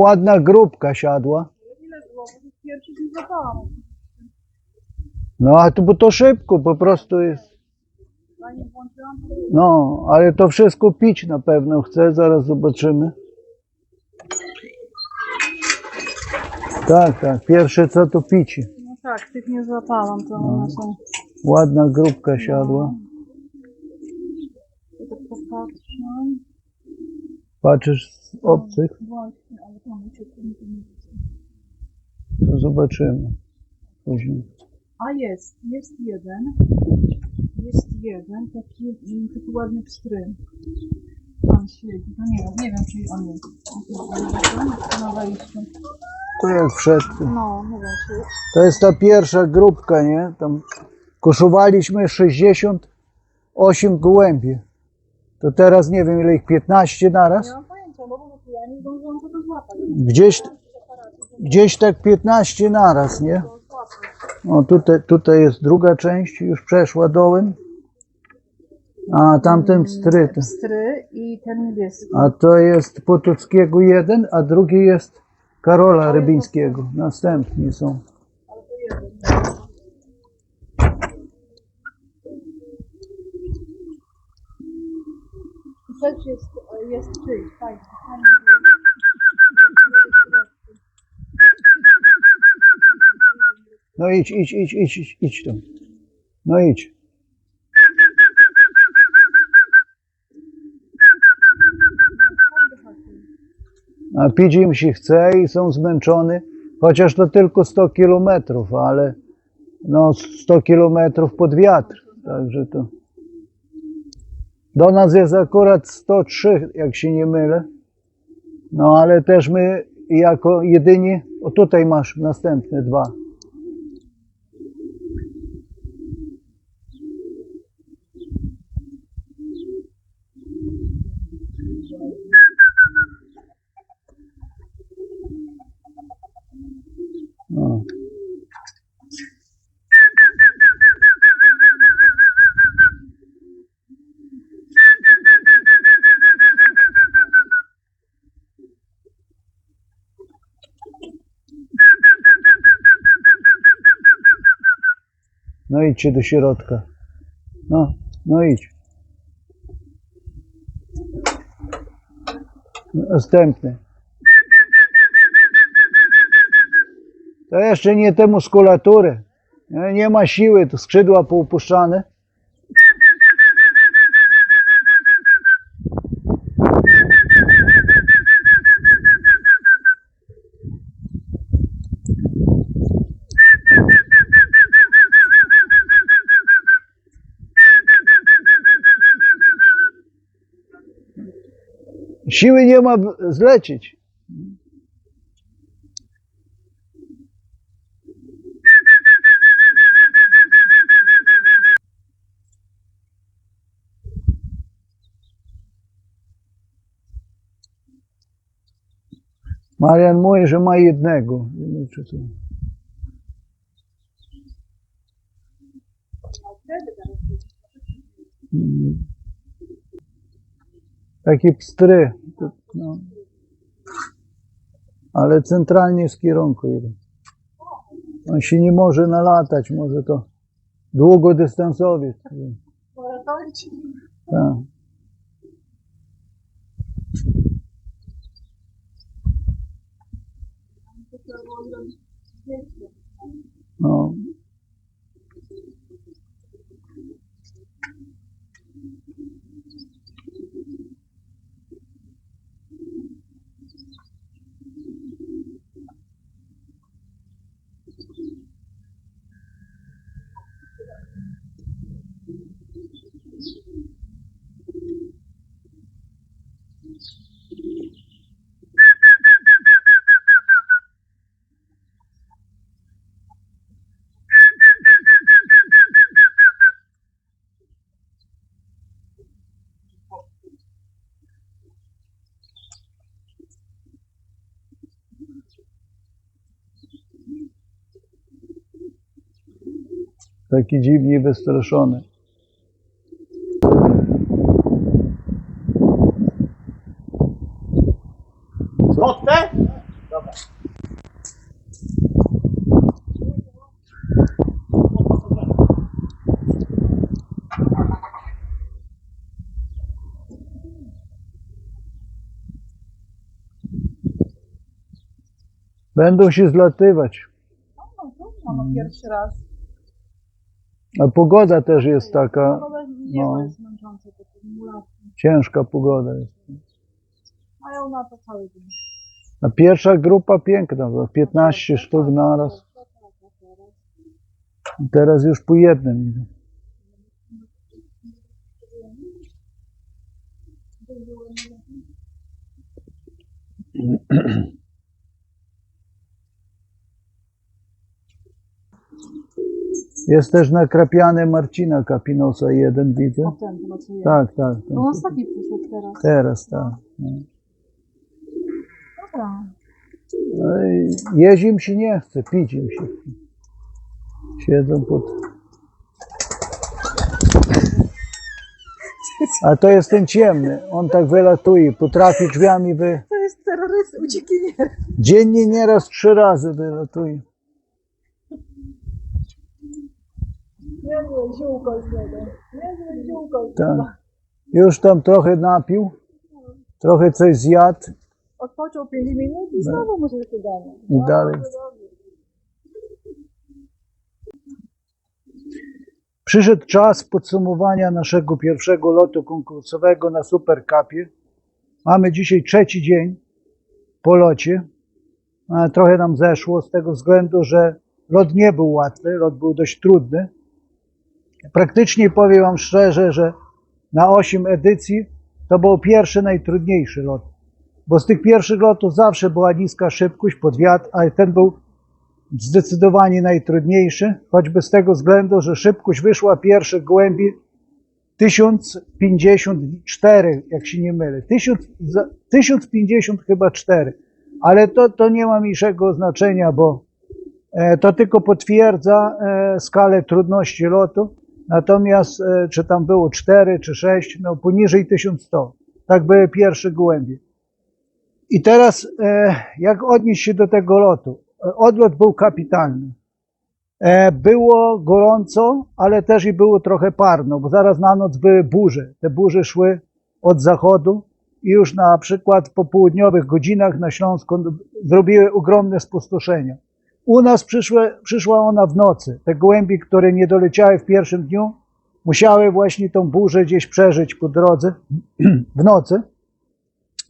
No, ładna grupka siadła. Ile było? Pierwszy nie złapałam. No a to, bo to szybko po prostu jest. Włączyłam, No, ale to wszystko pić na pewno chce, zaraz zobaczymy. Tak, tak, pierwsze co to picie. No tak, tych nie złapałam, to one są... Ładna grupka siadła. Ja tak popatrzę. Patrzysz z obcych, Właśnie, to zobaczymy. Później. A jest, jest jeden. Jest jeden, taki, mm, taki ładny pstryn. Tam siedzi. No nie wiem, nie wiem, czy on jest. Na wejściu. To jak wszedł. No, nie wiem, czy... To jest ta pierwsza grupka, nie? Tam koszowaliśmy 68 gołębi. To teraz nie wiem ile ich, 15 naraz? Nie mam pojęcia, bo ja nie zdążyłam. Gdzieś, gdzieś tak 15 naraz, nie? O, tutaj, tutaj jest druga część, już przeszła dołem. A tamten stryt. Pstry i ten niebieski. A to jest Potockiego jeden, a drugi jest Karola Rybińskiego. Następni są. Też jest, jest czyjś, fajnie. No idź, idź, idź, idź, idź, idź tam. No idź. A pić im się chce i są zmęczeni, chociaż to tylko 100 kilometrów, ale no 100 kilometrów pod wiatr, także to. Do nas jest akurat 103, jak się nie mylę. No ale też my jako jedyni, o tutaj masz następne dwa. No idźcie do środka. No, no idź. Następny. To jeszcze nie te muskulatury. Nie- ma siły, to skrzydła poupuszczane. Siły nie ma zlecieć. Marian mówi, że ma jednego. Nie wiem, czy to... Mm. Taki pstry. No. Ale centralnie z kierunku. On się nie może nalatać, może to długodystansowiec. Tak. No. Taki dziwnie wystraszony. Co Kotwę? Będą się zlatywać. No, no, trudno, no pierwszy raz. A pogoda też jest taka, No, te ciężka pogoda jest. Mają na to cały dzień. A pierwsza grupa piękna, bo 15 sztuk naraz. Teraz już po jednym idą. Jest też nakrapiany Marcina Kapinosa jeden, widzę. Ten pracuje. Tak, tak. tak. No ostatni przyszedł teraz. Teraz, tak. No. Dobra. No i jeść im się nie chce, pić im się chce. Siedzą pod... A to jest ten ciemny, on tak wylatuje, potrafi drzwiami wy... To jest terrorysta, uciekinier. Dziennie nieraz trzy razy wylatuje. Niezłe ziółko z niego. Niezłe ziółko z Tak. Już tam trochę napił, trochę coś zjadł Odpoczął 5 minut i znowu mu się wydanie. i dalej. Przyszedł czas podsumowania naszego pierwszego lotu konkursowego na Supercupie. Mamy dzisiaj trzeci dzień po locie. Trochę nam zeszło z tego względu, że lot nie był łatwy, lot był dość trudny. Praktycznie powiem Wam szczerze, że na 8 edycji to był pierwszy najtrudniejszy lot. Bo z tych pierwszych lotów zawsze była niska szybkość pod wiatr, ale ten był zdecydowanie najtrudniejszy, choćby z tego względu, że szybkość wyszła pierwszych głębi 1054, jak się nie mylę. 1000, za- 1050 chyba 4. Ale to, to nie ma mniejszego znaczenia, bo e, to tylko potwierdza e, skalę trudności lotu. Natomiast e, czy tam było 4 czy 6, no poniżej 1100. Tak były pierwsze gołębie. I teraz e, jak odnieść się do tego lotu? E, Odlot był kapitalny. Było gorąco, ale też i było trochę parno, bo zaraz na noc były burze. Te burze szły od zachodu i już na przykład po południowych godzinach na Śląsku zrobiły ogromne spustoszenia. U nas przyszła ona w nocy. Te gołębie, które nie doleciały w pierwszym dniu, musiały właśnie tą burzę gdzieś przeżyć po drodze w nocy,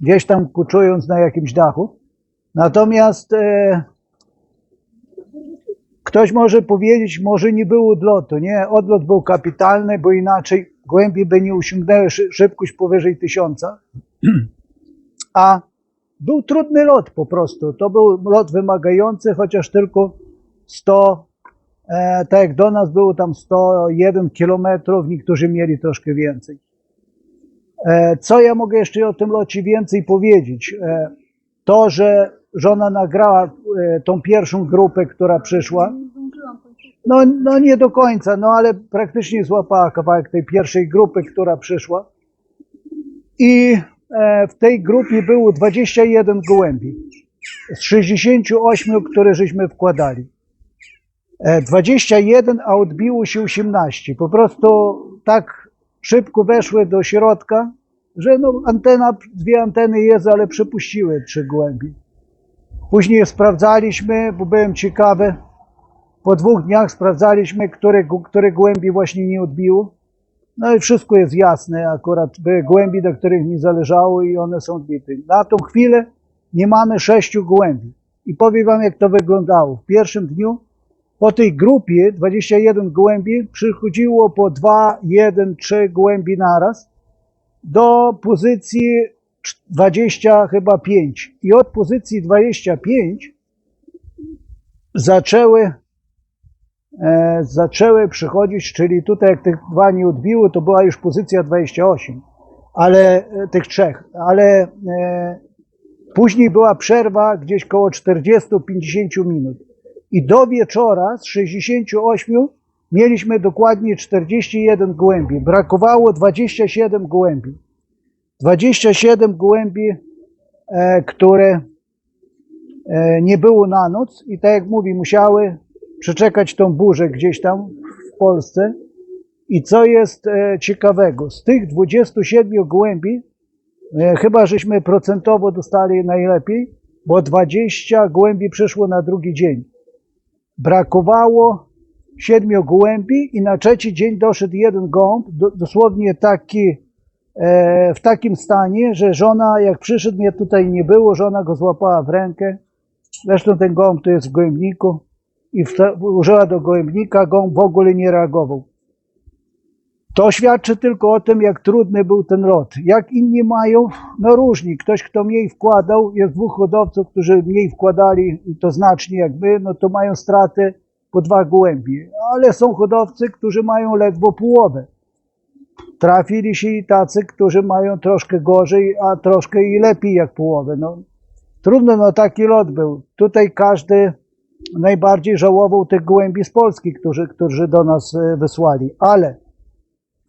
gdzieś tam kuczując na jakimś dachu. Natomiast e, Ktoś może powiedzieć, może nie było odlotu. Nie, odlot był kapitalny, bo inaczej głębiej by nie osiągnęły szy- szybkość powyżej tysiąca. A był trudny lot po prostu. To był lot wymagający, chociaż tylko 100, e, tak jak do nas było tam 101 kilometrów, niektórzy mieli troszkę więcej. E, co ja mogę jeszcze o tym locie więcej powiedzieć? E, to, że żona nagrała e, tą pierwszą grupę, która przyszła, no, no nie do końca, no ale praktycznie złapała kawałek tej pierwszej grupy, która przyszła. I w tej grupie było 21 gołębi z 68, które żeśmy wkładali. E, 21, a odbiło się 18. Po prostu tak szybko weszły do środka, że no antena, dwie anteny jest, ale przepuściły trzy gołębi. Później sprawdzaliśmy, bo byłem ciekawy, po dwóch dniach sprawdzaliśmy, które, które głębi właśnie nie odbiło. No i wszystko jest jasne. Akurat były głębi, do których nie zależało i one są odbite. Na tą chwilę nie mamy sześciu głębi. I powiem wam, jak to wyglądało. W pierwszym dniu po tej grupie 21 głębi przychodziło po 2, 1, 3 głębi naraz do pozycji cz- 20 chyba 5. I od pozycji 25 zaczęły zaczęły przychodzić, czyli tutaj jak tych dwa nie odbiły, to była już pozycja 28, ale e, tych trzech, ale e, później była przerwa gdzieś koło 40-50 minut. I do wieczora z 68 mieliśmy dokładnie 41 gołębi. Brakowało 27 gołębi. 27 gołębi, e, które e, nie było na noc i tak jak mówi, musiały przeczekać tą burzę gdzieś tam w Polsce. I co jest e, ciekawego, z tych 27 gołębi, e, chyba żeśmy procentowo dostali najlepiej, bo 20 gołębi przyszło na drugi dzień. Brakowało siedmiu gołębi i na trzeci dzień doszedł jeden do, dosłownie taki, e, w takim stanie, że żona, jak przyszedł, mnie tutaj nie było, żona go złapała w rękę. Zresztą ten gołąb to jest w gołębniku i użyła do gołębnika, gołąb w ogóle nie reagował. To świadczy tylko o tym, jak trudny był ten lot. Jak inni mają, no różni. Ktoś, kto mniej wkładał, jest dwóch hodowców, którzy mniej wkładali, to znacznie jak my, no to mają straty po dwa gołębie. Ale są hodowcy, którzy mają ledwo połowę. Trafili się i tacy, którzy mają troszkę gorzej, a troszkę i lepiej jak połowę. No, trudno, no taki lot był. Tutaj każdy najbardziej żałował tych gołębi z Polski, którzy, którzy do nas e, wysłali. Ale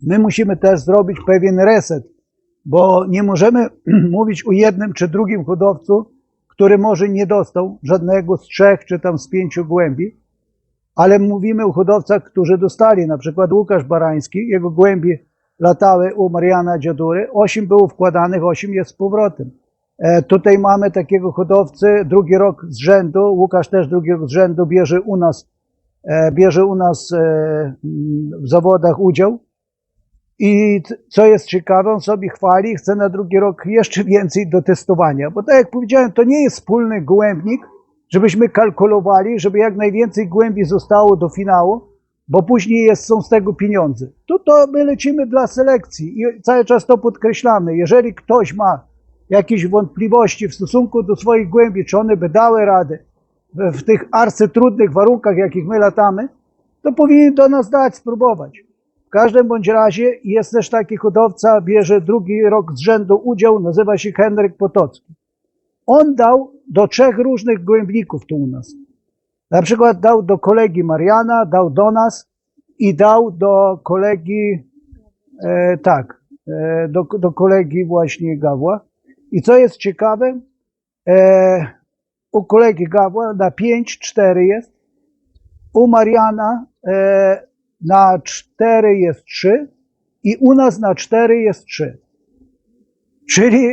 my musimy też zrobić pewien reset, bo nie możemy mówić o jednym czy drugim hodowcu, który może nie dostał żadnego z trzech czy tam z pięciu głębi, ale mówimy o hodowcach, którzy dostali, na przykład Łukasz Barański, jego głębi latały u Mariana Dziadury, osiem było wkładanych, osiem jest z powrotem. E, tutaj mamy takiego hodowcy, drugi rok z rzędu, Łukasz też drugi rok z rzędu bierze u nas, e, bierze u nas e, w zawodach udział. I co jest ciekawe, on sobie chwali, chce na drugi rok jeszcze więcej do testowania, bo tak jak powiedziałem, to nie jest wspólny gołębnik, żebyśmy kalkulowali, żeby jak najwięcej głębi zostało do finału, bo później jest, są z tego pieniądze. Tu to my lecimy dla selekcji i cały czas to podkreślamy. Jeżeli ktoś ma jakieś wątpliwości w stosunku do swoich głębi, czy one by dały radę w, tych arcytrudnych warunkach, jakich my latamy, to powinien do nas dać, spróbować. W każdym bądź razie jest też taki hodowca, bierze drugi rok z rzędu udział, nazywa się Henryk Potocki. On dał do trzech różnych gołębników tu u nas. Na przykład dał do kolegi Mariana, dał do nas i dał do kolegi, e, tak, e, do, do kolegi właśnie Gawła. I co jest ciekawe, e, u kolegi Gawła na 5-4 jest, u Mariana e, na 4 jest 3 i u nas na 4 jest 3. Czyli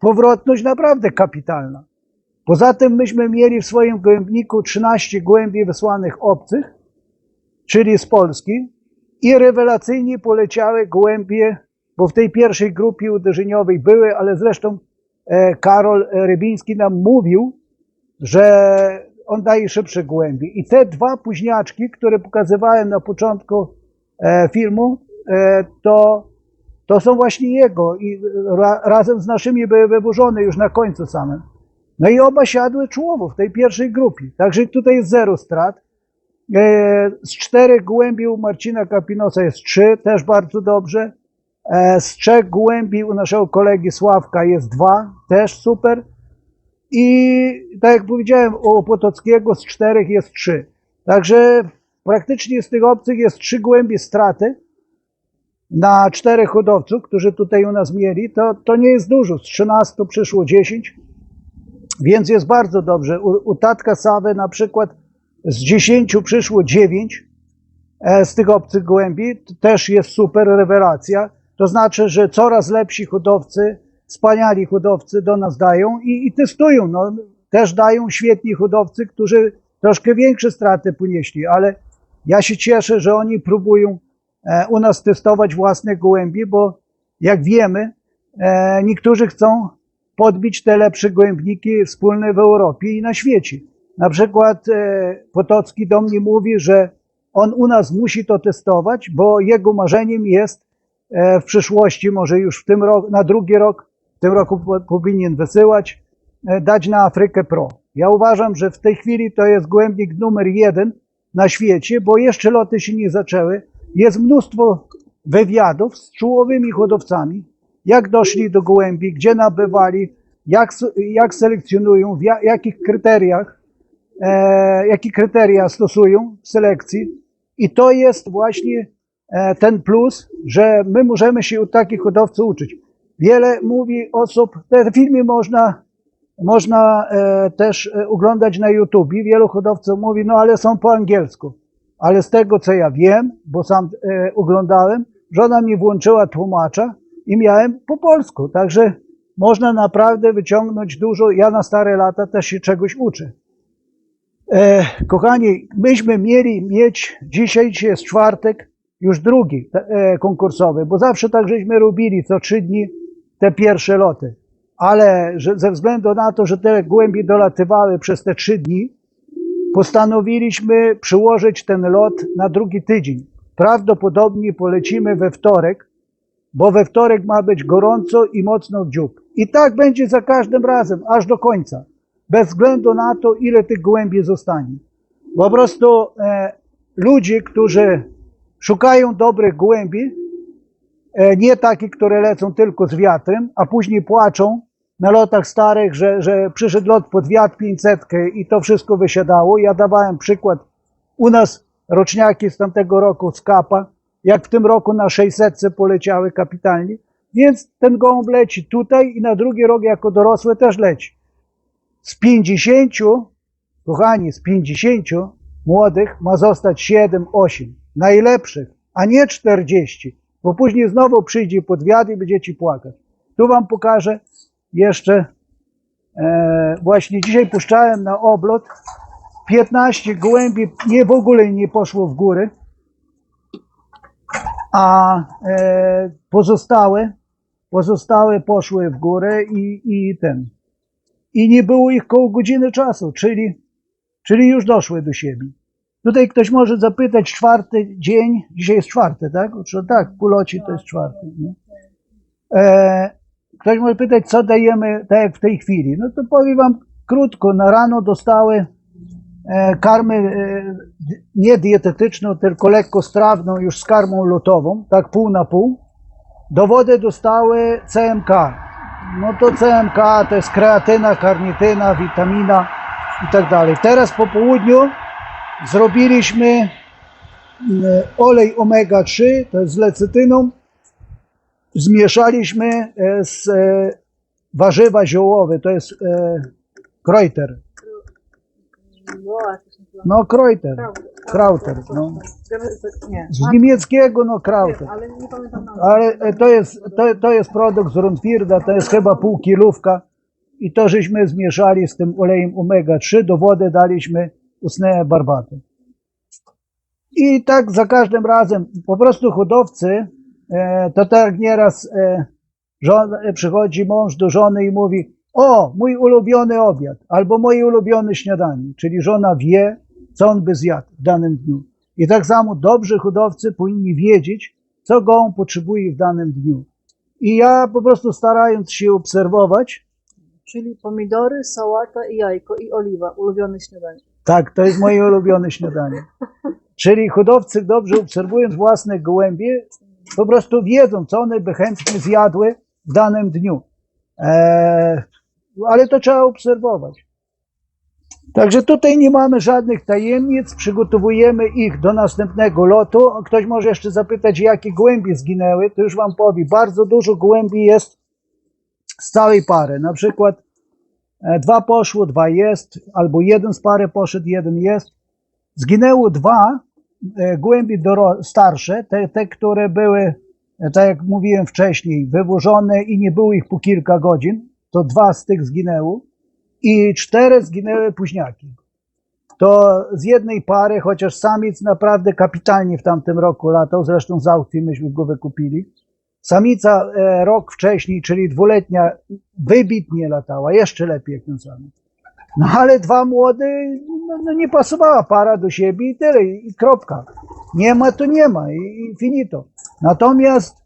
powrotność naprawdę kapitalna. Poza tym myśmy mieli w swoim gołębniku 13 gołębi wysłanych obcych, czyli z Polski i rewelacyjnie poleciały gołębie, bo w tej pierwszej grupie uderzeniowej były, ale zresztą e, Karol Rybiński nam mówił, że on daje szybsze gołębie. I te dwa późniaczki, które pokazywałem na początku e, filmu, e, to, to są właśnie jego i ra, razem z naszymi były wyburzone już na końcu samym. No i oba siadły czołowo w tej pierwszej grupie. Także tutaj jest zero strat. E, Z czterech gołębi u Marcina Kapinosa jest trzy, też bardzo dobrze. E, Z trzech gołębi u naszego kolegi Sławka jest dwa, też super. I tak jak powiedziałem, u Potockiego z czterech jest trzy. Także praktycznie z tych obcych jest trzy gołębie straty na czterech hodowców, którzy tutaj u nas mieli. To, to nie jest dużo. Z 13 przyszło 10. Więc jest bardzo dobrze. U, u tatka Sawy na przykład z 10 przyszło 9 e, z tych obcych gołębi. To też jest super rewelacja. To znaczy, że coraz lepsi hodowcy, wspaniali hodowcy do nas dają i, i testują. No, też dają świetni hodowcy, którzy troszkę większe straty ponieśli, ale ja się cieszę, że oni próbują e, u nas testować własne gołębie, bo jak wiemy, e, niektórzy chcą podbić te lepsze gołębniki wspólne w Europie i na świecie. Na przykład e, Potocki do mnie mówi, że on u nas musi to testować, bo jego marzeniem jest w przyszłości, może już w tym roku, na drugi rok, w tym roku po- powinien wysyłać, e, dać na Afrykę Pro. Ja uważam, że w tej chwili to jest gołębnik numer jeden na świecie, bo jeszcze loty się nie zaczęły. Jest mnóstwo wywiadów z czołowymi hodowcami, jak doszli do gołębi, gdzie nabywali, jak, jak selekcjonują, w ja, jakich kryteriach, e, jakie kryteria stosują w selekcji. I to jest właśnie e, ten plus, że my możemy się od takich hodowców uczyć. Wiele mówi osób, te filmy można można e, też e, oglądać na YouTube. Wielu hodowców mówi, no ale są po angielsku. Ale z tego co ja wiem, bo sam e, oglądałem, żona mi włączyła tłumacza i miałem po polsku. Także można naprawdę wyciągnąć dużo. Ja na stare lata też się czegoś uczę. E, kochani, myśmy mieli mieć, dzisiaj dzisiaj jest czwartek, już drugi e, konkursowy, bo zawsze tak żeśmy robili co trzy dni te pierwsze loty. Ale że, ze względu na to, że te głębie dolatywały przez te trzy dni, postanowiliśmy przyłożyć ten lot na drugi tydzień. Prawdopodobnie polecimy we wtorek, bo we wtorek ma być gorąco i mocno w dziób. I tak będzie za każdym razem, aż do końca. Bez względu na to, ile tych głębi zostanie. Po prostu e, ludzie, którzy szukają dobrych głębi, e, nie takich, które lecą tylko z wiatrem, a później płaczą na lotach starych, że, że przyszedł lot pod wiatr 500 i to wszystko wysiadało. Ja dawałem przykład u nas roczniaki z tamtego roku z Kapa, jak w tym roku na 600 poleciały kapitalnie. Więc ten gołąb leci tutaj i na drugi rok jako dorosły też leci. Z 50, kochani, z 50 młodych ma zostać 7-8 najlepszych, a nie 40, bo później znowu przyjdzie pod wiatr i będziecie płakać. Tu wam pokażę jeszcze, e, właśnie dzisiaj puszczałem na oblot 15 gołębi, nie w ogóle nie poszło w górę, a e, pozostałe, pozostałe poszły w górę i, i ten. I nie było ich koło godziny czasu, czyli, czyli już doszły do siebie. Tutaj ktoś może zapytać, czwarty dzień, dzisiaj jest czwarty, tak? Czy, tak, półloci to jest czwarty, nie? E, ktoś może pytać, co dajemy, tak jak w tej chwili. No to powiem wam krótko, na rano dostały e, karmę e, nie dietetyczną, tylko lekko strawną, już z karmą lotową, tak pół na pół. Do wody dostały CMK. No to CMK to jest kreatyna, karnityna, witamina i tak dalej. Teraz po południu zrobiliśmy e, olej omega-3, to jest z lecytyną, zmieszaliśmy e, z e, warzywa ziołowe, to jest kreuter. No? No kreuter, Krauter. no. Z niemieckiego no krauter. ale to jest, to, to jest produkt z Rundfirda, to jest chyba pół kilówka i to żeśmy zmieszali z tym olejem omega-3, do wody daliśmy usnęłe barbaty. I tak za każdym razem, po prostu hodowcy, e, to tak nieraz e, żon, e, przychodzi mąż do żony i mówi, o, mój ulubiony obiad, albo moje ulubione śniadanie, czyli żona wie, co on by zjadł w danym dniu. I tak samo dobrzy hodowcy powinni wiedzieć, co gołąb potrzebuje w danym dniu. I ja po prostu starając się obserwować, Czyli pomidory, sałata i jajko i oliwa. Ulubione śniadanie. Tak, to jest moje ulubione śniadanie. Czyli hodowcy dobrze obserwując własne gołębie, po prostu wiedzą, co one by chętnie zjadły w danym dniu. Eee, ale to trzeba obserwować. Także tutaj nie mamy żadnych tajemnic, przygotowujemy ich do następnego lotu. Ktoś może jeszcze zapytać, jakie gołębie zginęły, to już wam powiem. Bardzo dużo gołębi jest z całej pary. Na przykład dwa poszło, dwa jest, albo jeden z pary poszedł, jeden jest. Zginęło dwa e, głębi starsze, te, te, które były, e, tak jak mówiłem wcześniej, wywożone i nie było ich po kilka godzin, to dwa z tych zginęło i cztery zginęły późniaki. To z jednej pary, chociaż samiec naprawdę kapitalnie w tamtym roku latał, zresztą z aukcji myśmy go wykupili. Samica e, rok wcześniej, czyli dwuletnia, wybitnie latała, jeszcze lepiej jak ten samiec. No ale dwa młode, no, no nie pasowała para do siebie i tyle, i kropka. Nie ma, to nie ma i, i finito. Natomiast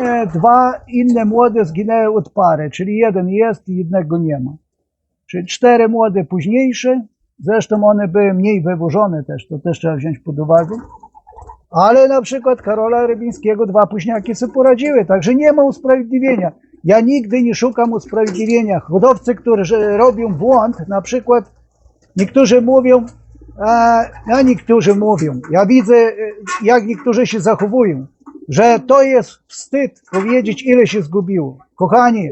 e, dwa inne młode zginęły od pary, czyli jeden jest i jednego nie ma. Czyli cztery młode późniejsze, zresztą one były mniej wywożone też, to też trzeba wziąć pod uwagę. Ale na przykład Karola Rybińskiego dwa późniaki sobie poradziły, także nie ma usprawiedliwienia. Ja nigdy nie szukam usprawiedliwienia. Hodowcy, którzy robią błąd, na przykład niektórzy mówią, a, a niektórzy mówią, ja widzę e, jak niektórzy się zachowują, że to jest wstyd powiedzieć ile się zgubiło. Kochani,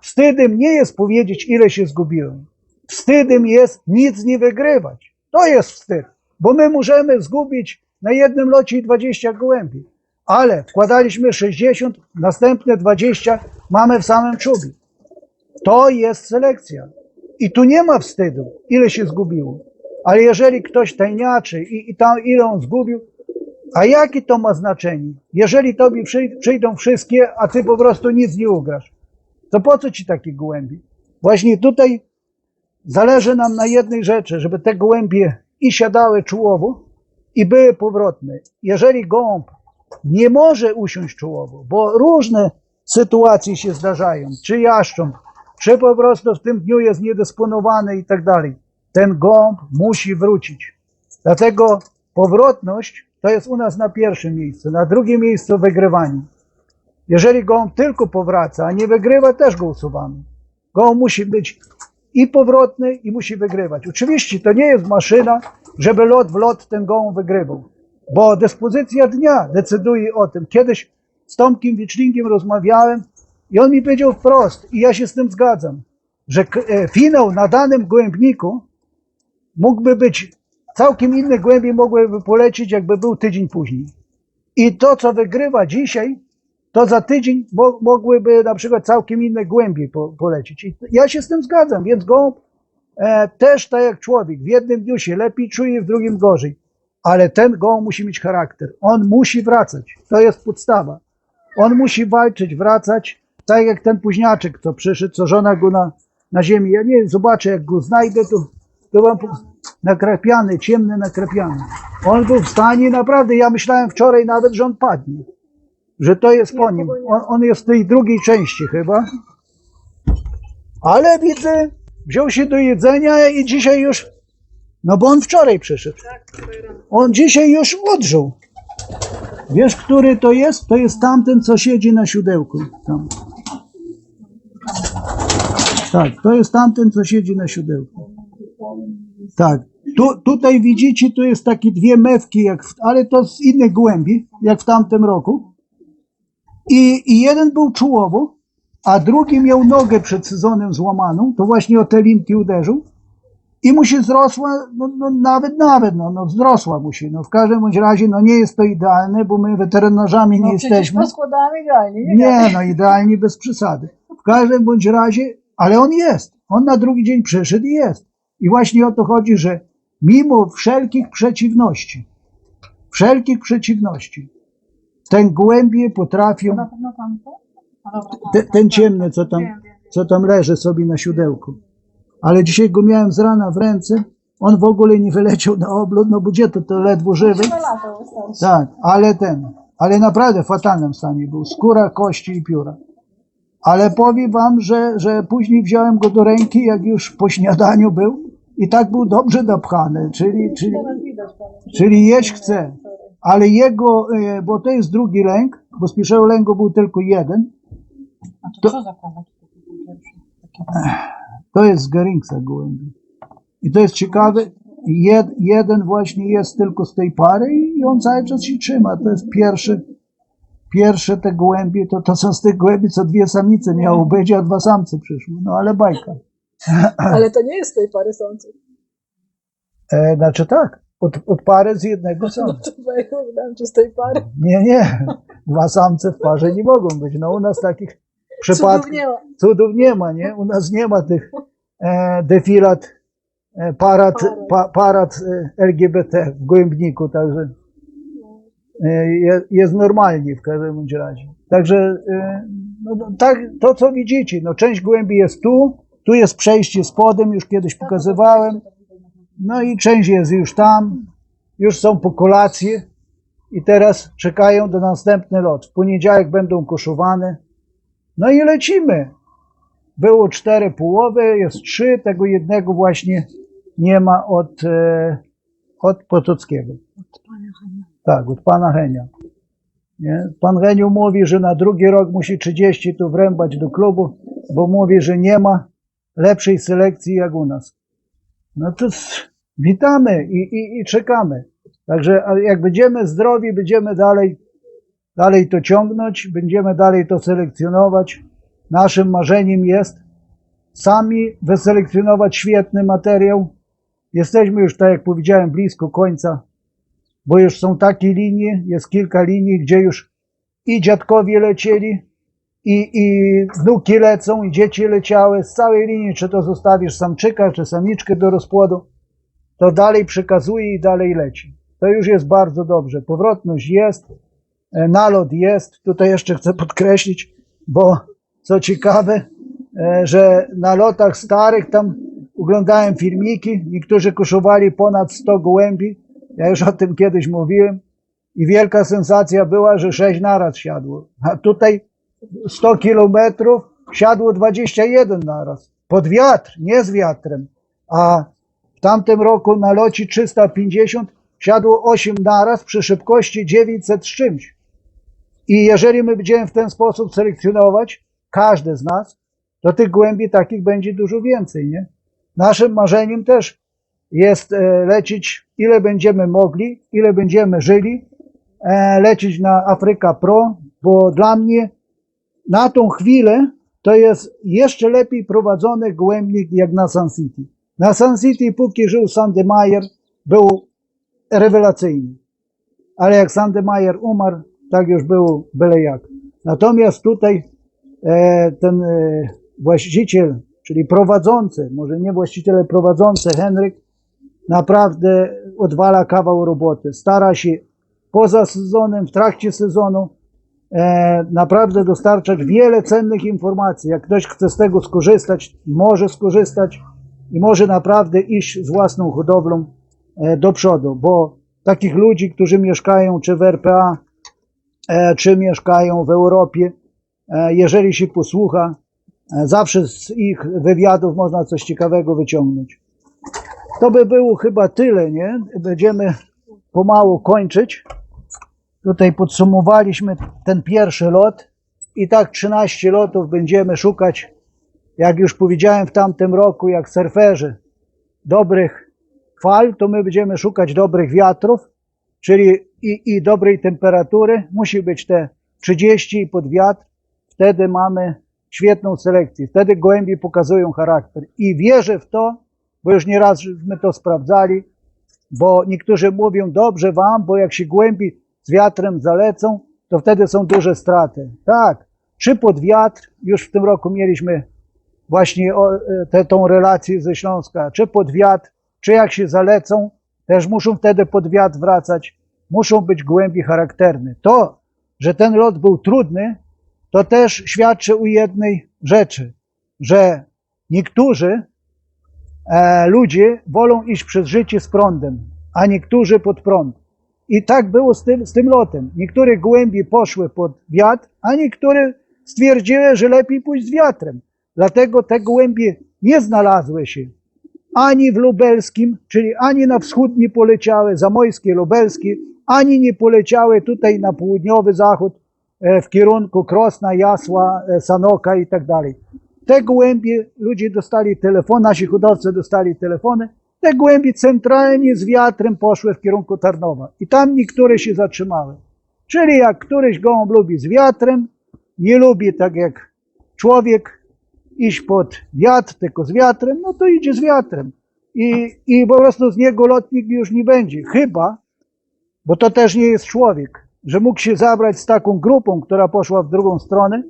Wstydem nie jest powiedzieć, ile się zgubiłem. Wstydem jest nic nie wygrywać. To jest wstyd, bo my możemy zgubić na jednym locie i 20 gołębi, ale wkładaliśmy 60, następne 20 mamy w samym czubie. To jest selekcja. I tu nie ma wstydu, ile się zgubiło. Ale jeżeli ktoś tajniaczy i, i tam ile on zgubił, a jakie to ma znaczenie? Jeżeli tobie przyj- przyjdą wszystkie, a ty po prostu nic nie ugrasz, to po co ci takie gołębie? Właśnie tutaj zależy nam na jednej rzeczy, żeby te gołębie i siadały czołowo, i były powrotne. Jeżeli gołąb nie może usiąść czołowo, bo różne sytuacje się zdarzają, czy jaszcząb, czy po prostu w tym dniu jest niedysponowany i tak dalej, ten gołąb musi wrócić. Dlatego powrotność to jest u nas na pierwszym miejscu, na drugim miejscu wygrywanie. Jeżeli gołąb tylko powraca, a nie wygrywa, też go usuwamy. Gołąb musi być i powrotny, i musi wygrywać. Oczywiście to nie jest maszyna, żeby lot w lot ten gołąb wygrywał, bo dyspozycja dnia decyduje o tym. Kiedyś z Tomkiem Wichlingiem rozmawiałem i on mi powiedział wprost, i ja się z tym zgadzam, że e, finał na danym gołębniku mógłby być, całkiem inne gołębie mogłyby polecieć, jakby był tydzień później. I to, co wygrywa dzisiaj, to za tydzień mo- mogłyby na przykład całkiem inne głębie po, polecieć. I ja się z tym zgadzam, więc gołąb też tak jak człowiek, w jednym dniu się lepiej czuje, w drugim gorzej. Ale ten gołąb musi mieć charakter. On musi wracać. To jest podstawa. On musi walczyć, wracać, tak jak ten późniaczek, co przyszedł, co żona go na, na ziemi. Ja nie wiem, zobaczę, jak go znajdę, to, to wam nakrapiany, ciemny nakrapiany. On był w stanie, naprawdę, ja myślałem wczoraj nawet, że on padnie że to jest po nim. On, on jest w tej drugiej części chyba. Ale widzę, wziął się do jedzenia i dzisiaj już, no bo on wczoraj przyszedł. On dzisiaj już odżył. Wiesz, który to jest? To jest tamten, co siedzi na siódełku. Tam. Tak, to jest tamten, co siedzi na siódełku. Tak. Tu, tutaj widzicie, tu jest takie dwie mewki, jak w, ale to z innych głębi, jak w tamtym roku. I, I jeden był czołowo, a drugi miał nogę przed sezonem złamaną, to właśnie o te linki uderzył. I mu się zrosła, no, no nawet, nawet, no, no wzrosła mu się. No w każdym bądź razie, no nie jest to idealne, bo my weterynarzami nie No przecież jesteśmy. poskładamy idealnie. Nie, Nie, no idealnie bez przesady. W każdym bądź razie, ale on jest. On na drugi dzień przyszedł i jest. I właśnie o to chodzi, że mimo wszelkich przeciwności, wszelkich przeciwności, ten głębie potrafią, Na pewno tamto? Tak, te, tak, ten tak. ciemny, co tam, co tam leży sobie na siódełku. Ale dzisiaj go miałem z rana w ręce, on w ogóle nie wyleciał na oblot, no bo gdzie to, to ledwo żywy. Tak, ale ten, ale naprawdę w fatalnym stanie był. Skóra, kości i pióra. Ale powiem wam, że, że później wziąłem go do ręki, jak już po śniadaniu był i tak był dobrze napchany, czyli, czyli, czyli jeść chce. Ale jego, e, bo to jest drugi lęk, bo z pierwszego lęku był tylko jeden, A to co za? Taki- to jest z Geringsa gołębi. I to jest ciekawe, jed, jeden właśnie jest tylko z tej pary i on cały czas się trzyma. To jest pierwszy, pierwsze te gołębie, to, to są z tych gołębi, co dwie samice miało być, a dwa samce przyszły. No ale bajka. Ale to nie jest z tej pary sąców. E, znaczy tak, od, od pary z jednego samca. To wyglądam, czy z tej pary. Nie, nie, dwa samce w parze nie mogą być. No u nas takich przypadków Cudów nie ma. cudów nie ma, nie? U nas nie ma tych e, defilat, e, parad, pa, parad e, LGBT w Gołębniku, także e, je, jest normalnie w każdym razie. Także e, no, no, tak, to, co widzicie, no, część głębi jest tu, tu jest przejście spodem, już kiedyś pokazywałem, no i część jest już tam, już są po i teraz czekają do następny lot. W poniedziałek będą koszowane, no i lecimy. Było cztery połowy, jest trzy, tego jednego właśnie nie ma od, e, od Potockiego. Tak, od pana Henia. Nie? Pan Heniu mówi, że na drugi rok musi 30 tu wrębać do klubu, bo mówi, że nie ma lepszej selekcji jak u nas. No to witamy i, i, i czekamy. Także jak będziemy zdrowi, będziemy dalej, dalej to ciągnąć, będziemy dalej to selekcjonować. naszym marzeniem jest sami wyselekcjonować świetny materiał. Jesteśmy już, tak jak powiedziałem, blisko końca, bo już są takie linie, jest kilka linii, gdzie już i dziadkowie lecieli, i, i wnuki lecą, i dzieci leciały z całej linii, czy to zostawisz samczyka, czy samiczkę do rozpłodu, to dalej przekazuje i dalej leci. To już jest bardzo dobrze. Powrotność jest, nalot jest. Tutaj jeszcze chcę podkreślić, bo co ciekawe, e, że na lotach starych tam oglądałem filmiki, niektórzy koszowali ponad 100 gołębi. Ja już o tym kiedyś mówiłem. I wielka sensacja była, że 6 naraz siadło. A tutaj 100 kilometrów siadło 21 naraz. Pod wiatr, nie z wiatrem. A w tamtym roku na locie 350 siadło 8 naraz przy szybkości 900 z czymś. I jeżeli my będziemy w ten sposób selekcjonować, każdy z nas, to tych głębi takich będzie dużo więcej, nie? Naszym marzeniem też jest e, lecieć ile będziemy mogli, ile będziemy żyli, e, lecieć na Afryka Pro, bo dla mnie na tą chwilę to jest jeszcze lepiej prowadzony głębnik jak na Sun City. Na Sun City, póki żył Sandy Meyer, był rewelacyjny. Ale jak Sandy Meyer umarł, tak już było byle jak. Natomiast tutaj e, ten e, właściciel, czyli prowadzący, może nie właściciel, ale prowadzący Henryk, naprawdę odwala kawał roboty. Stara się poza sezonem, w trakcie sezonu e, naprawdę dostarczać wiele cennych informacji. Jak ktoś chce z tego skorzystać, może skorzystać i może naprawdę iść z własną hodowlą e, do przodu, bo takich ludzi, którzy mieszkają czy w RPA, czy mieszkają w Europie, e, jeżeli się posłucha, e, zawsze z ich wywiadów można coś ciekawego wyciągnąć. To by było chyba tyle, nie? Będziemy pomału kończyć. Tutaj podsumowaliśmy ten pierwszy lot i tak 13 lotów będziemy szukać, jak już powiedziałem w tamtym roku, jak surferzy, dobrych fal, to my będziemy szukać dobrych wiatrów, czyli i, i dobrej temperatury. Musi być te 30 i pod wiatr. Wtedy mamy świetną selekcję. Wtedy gołębie pokazują charakter. I wierzę w to, bo już nieraz my to sprawdzali, bo niektórzy mówią dobrze wam, bo jak się głębi z wiatrem zalecą, to wtedy są duże straty. Tak, czy pod wiatr, już w tym roku mieliśmy właśnie o, e, tę tą relację ze Śląska, czy pod wiatr, czy jak się zalecą, też muszą wtedy pod wiatr wracać, muszą być głębi charakterne. To, że ten lot był trudny, to też świadczy o jednej rzeczy, że niektórzy e, ludzie wolą iść przez życie z prądem, a niektórzy pod prąd. I tak było z tym, z tym lotem. Niektóre głębie poszły pod wiatr, a niektóre stwierdziły, że lepiej pójść z wiatrem. Dlatego te głębie nie znalazły się ani w lubelskim, czyli ani na wschód nie poleciały, zamojskie, lubelskie, ani nie poleciały tutaj na południowy zachód e, w kierunku Krosna, Jasła, e, Sanoka i tak dalej. Te głębie, ludzie dostali telefon, nasi hodowcy dostali telefony, te głębie centralnie z wiatrem poszły w kierunku Tarnowa i tam niektóre się zatrzymały. Czyli jak któryś gołąb lubi z wiatrem, nie lubi tak jak człowiek iść pod wiatr, tylko z wiatrem, no to idzie z wiatrem. I, I po prostu z niego lotnik już nie będzie. Chyba, bo to też nie jest człowiek, że mógł się zabrać z taką grupą, która poszła w drugą stronę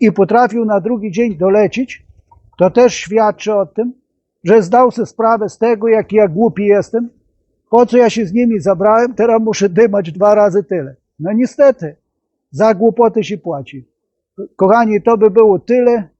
i potrafił na drugi dzień dolecieć, to też świadczy o tym, że zdał sobie sprawę z tego, jaki ja głupi jestem, po co ja się z nimi zabrałem, teraz muszę dymać dwa razy tyle. No niestety, za głupoty się płaci. Kochani, to by było tyle